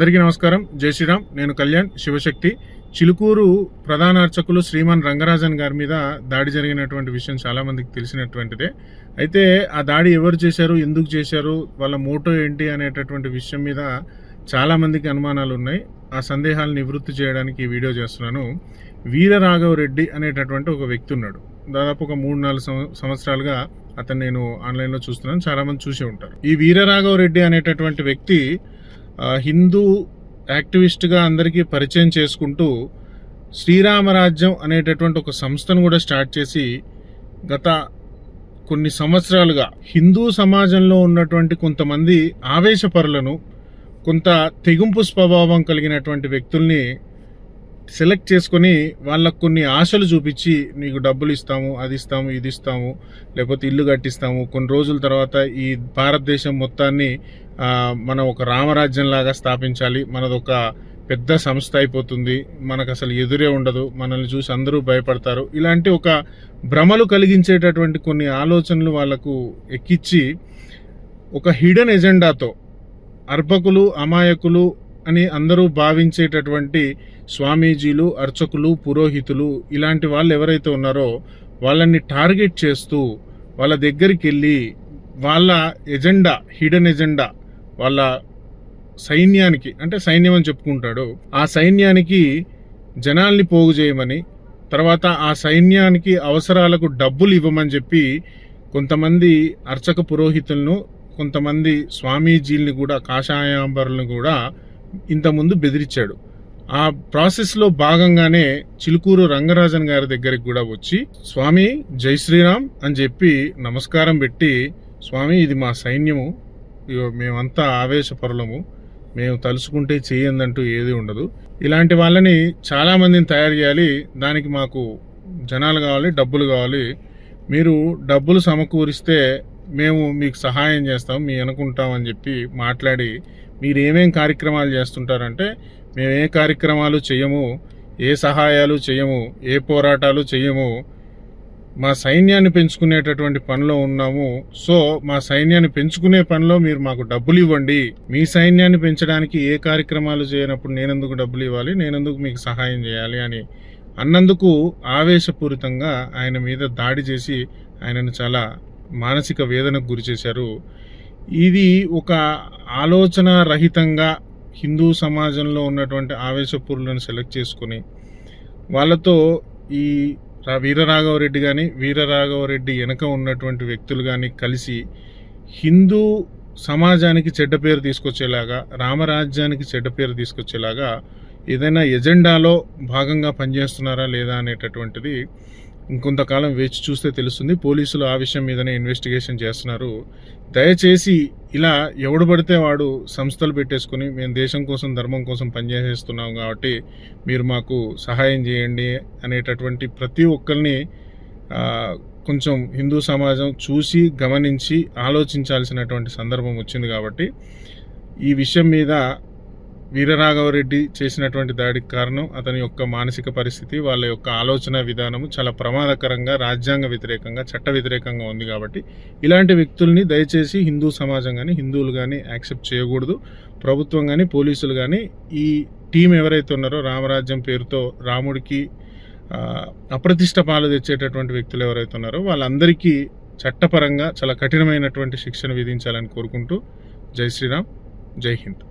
అందరికీ నమస్కారం. జై శ్రీరామ్. నేను కళ్యాణ్ శివశక్తి. చిలుకూరు ప్రధాన అర్చకులు శ్రీమాన్ రంగరాజన్ గారి మీద దాడి జరిగినటువంటి విషయం చాలామందికి తెలిసినటువంటిదే. అయితే ఆ దాడి ఎవరు చేశారు ఎందుకు చేశారు వాళ్ళ మోటో ఏంటి అనేటటువంటి విషయం మీద చాలామందికి అనుమానాలు ఉన్నాయి. ఆ సందేహాలు నివృత్తి చేయడానికి ఈ వీడియో చేస్తున్నాను. వీరరాఘవ రెడ్డి అనేటటువంటి ఒక వ్యక్తి ఉన్నాడు. దాదాపు ఒక మూడు నాలుగు సంవత్సరాలుగా అతను నేను ఆన్లైన్లో చూస్తున్నాను. చాలామంది చూసే ఉంటారు. ఈ వీరరాఘవ రెడ్డి అనేటటువంటి వ్యక్తి హిందూ యాక్టివిస్ట్గా అందరికీ పరిచయం చేసుకుంటూ శ్రీరామరాజ్యం అనేటటువంటి ఒక సంస్థను కూడా స్టార్ట్ చేసి గత కొన్ని సంవత్సరాలుగా హిందూ సమాజంలో ఉన్నటువంటి కొంతమంది ఆవేశపరులను కొంత తెగింపు స్వభావం కలిగినటువంటి వ్యక్తుల్ని సెలెక్ట్ చేసుకొని వాళ్ళకు కొన్ని ఆశలు చూపించి నీకు డబ్బులు ఇస్తాము అది ఇస్తాము ఇది ఇస్తాము లేకపోతే ఇల్లు కట్టిస్తాము. కొన్ని రోజుల తర్వాత ఈ భారతదేశం మొత్తాన్ని మనం ఒక రామరాజ్యంలాగా స్థాపించాలి. మనదొక పెద్ద సంస్థ అయిపోతుంది. మనకు అసలు ఎదురే ఉండదు. మనల్ని చూసి అందరూ భయపడతారు. ఇలాంటి ఒక భ్రమలు కలిగించేటటువంటి కొన్ని ఆలోచనలు వాళ్ళకు ఎక్కిచ్చి ఒక హిడెన్ ఎజెండాతో అర్భకులు అమాయకులు అని అందరూ భావించేటటువంటి స్వామీజీలు అర్చకులు పురోహితులు ఇలాంటి వాళ్ళు ఎవరైతే ఉన్నారో వాళ్ళని టార్గెట్ చేస్తూ వాళ్ళ దగ్గరికి వెళ్ళి వాళ్ళ ఎజెండా హిడెన్ ఎజెండా వాళ్ళ సైన్యానికి అంటే సైన్యం అని చెప్పుకుంటాడు ఆ సైన్యానికి జనాల్ని పోగు చేయమని తర్వాత ఆ సైన్యానికి అవసరాలకు డబ్బులు ఇవ్వమని చెప్పి కొంతమంది అర్చక పురోహితులను కొంతమంది స్వామీజీల్ని కూడా కాషాయాంబరులను కూడా ఇంతకుముందు బెదిరించాడు. ఆ ప్రాసెస్లో భాగంగానే చిలుకూరు రంగరాజన్ గారి దగ్గరికి కూడా వచ్చి స్వామి జై శ్రీరామ్ అని చెప్పి నమస్కారం పెట్టి స్వామి ఇది మా సైన్యము. మేమంతా ఆవేశపరులము. మేము తలుచుకుంటే చేయందంటూ ఏది ఉండదు. ఇలాంటి వాళ్ళని చాలా మందిని తయారు చేయాలి. దానికి మాకు జనాలు కావాలి డబ్బులు కావాలి. మీరు డబ్బులు సమకూరిస్తే మేము మీకు సహాయం చేస్తాం మీ అనుకుంటాం అని చెప్పి మాట్లాడి మీరు ఏమేం కార్యక్రమాలు చేస్తుంటారంటే మేము ఏ కార్యక్రమాలు చేయము ఏ సహాయాలు చేయము ఏ పోరాటాలు చేయము మా సైన్యాన్ని పెంచుకునేటటువంటి పనిలో ఉన్నాము. సో మా సైన్యాన్ని పెంచుకునే పనిలో మీరు మాకు డబ్బులు ఇవ్వండి. మీ సైన్యాన్ని పెంచడానికి ఏ కార్యక్రమాలు చేయనప్పుడు నేనెందుకు డబ్బులు ఇవ్వాలి నేనెందుకు మీకు సహాయం చేయాలి అని అన్నందుకు ఆవేశపూరితంగా ఆయన మీద దాడి చేసి ఆయనను చాలా మానసిక వేదనకు గురి చేశారు. ఇది ఒక ఆలోచన రహితంగా హిందూ సమాజంలో ఉన్నటువంటి ఆవేశపూరులను సెలెక్ట్ చేసుకొని వాళ్ళతో ఈ వీరరాఘవరెడ్డి కానీ వీరరాఘవరెడ్డి వెనక ఉన్నటువంటి వ్యక్తులు కానీ కలిసి హిందూ సమాజానికి చెడ్డ పేరు తీసుకొచ్చేలాగా రామరాజ్యానికి చెడ్డ పేరు తీసుకొచ్చేలాగా ఏదైనా ఎజెండాలో భాగంగా పనిచేస్తున్నారా లేదా అనేటటువంటిది ఇంకొంతకాలం వేచి చూస్తే తెలుస్తుంది. పోలీసులు ఆ విషయం మీదనే ఇన్వెస్టిగేషన్ చేస్తున్నారు. దయచేసి ఇలా ఎవడు పడితే వాడు సంస్థలు పెట్టేసుకుని మేము దేశం కోసం ధర్మం కోసం పనిచేసేస్తున్నాం కాబట్టి మీరు మాకు సహాయం చేయండి అనేటటువంటి ప్రతి ఒక్కరిని కొంచెం హిందూ సమాజం చూసి గమనించి ఆలోచించాల్సినటువంటి సందర్భం వచ్చింది కాబట్టి ఈ విషయం మీద వీరరాఘవరెడ్డి చేసినటువంటి దాడికి కారణం అతని యొక్క మానసిక పరిస్థితి వాళ్ళ యొక్క ఆలోచన విధానము చాలా ప్రమాదకరంగా రాజ్యాంగ వ్యతిరేకంగా చట్ట వ్యతిరేకంగా ఉంది కాబట్టి ఇలాంటి వ్యక్తుల్ని దయచేసి హిందూ సమాజం కానీ హిందువులు కానీ యాక్సెప్ట్ చేయకూడదు. ప్రభుత్వం కానీ పోలీసులు కానీ ఈ టీం ఎవరైతే ఉన్నారో రామరాజ్యం పేరుతో రాముడికి అప్రతిష్ట పాలు తెచ్చేటటువంటి వ్యక్తులు ఎవరైతే ఉన్నారో వాళ్ళందరికీ చట్టపరంగా చాలా కఠినమైనటువంటి శిక్షణ విధించాలని కోరుకుంటూ జై శ్రీరామ్ జై హింద్.